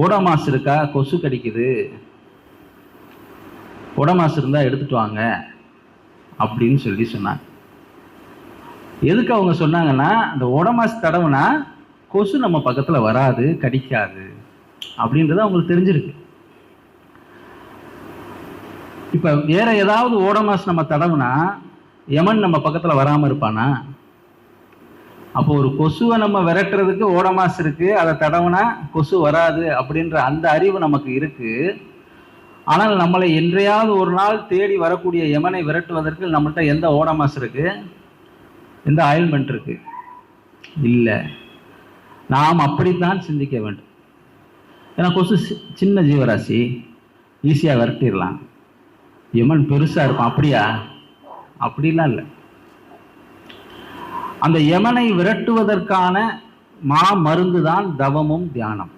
ஓடமாசு இருக்கா? கொசு கடிக்குது. ஓடமாசு இருந்தால் எடுத்துட்டு வாங்க அப்படின்னு சொல்லி சொன்னாங்க. எதுக்கு அவங்க சொன்னாங்கன்னா அந்த ஓடமாசு தடவுனா கொசு நம்ம பக்கத்தில் வராது கடிக்காது அப்படின்றது அவங்களுக்கு தெரிஞ்சிருக்கு. இப்போ வேற ஏதாவது ஓடமாசு நம்ம தடவுனா யமன் நம்ம பக்கத்தில் வராமல் இருப்பானா? அப்போ ஒரு கொசுவை நம்ம விரட்டுறதுக்கு ஓடமாஸ் இருக்கு. அதை தடவுனா கொசு வராது அப்படின்ற அந்த அறிவு நமக்கு இருக்கு. ஆனால் நம்மளை என்றையாவது ஒரு நாள் தேடி வரக்கூடிய யமனை விரட்டுவதற்கு நம்மள்கிட்ட எந்த ஓடமாஸ் இருக்கு? எந்த ஆயில்மெண்ட் இருக்கு? இல்லை. நாம் அப்படித்தான் சிந்திக்க வேண்டும். ஏன்னா கொசு சி- சின்ன ஜீவராசி ஈஸியாக விரட்டிடலாம் யமன் பெருசாக இருக்கும். அப்படியா? அப்படிலாம் இல்லை. அந்த யமனை விரட்டுவதற்கான மா மருந்து தான் தவமும் தியானம்.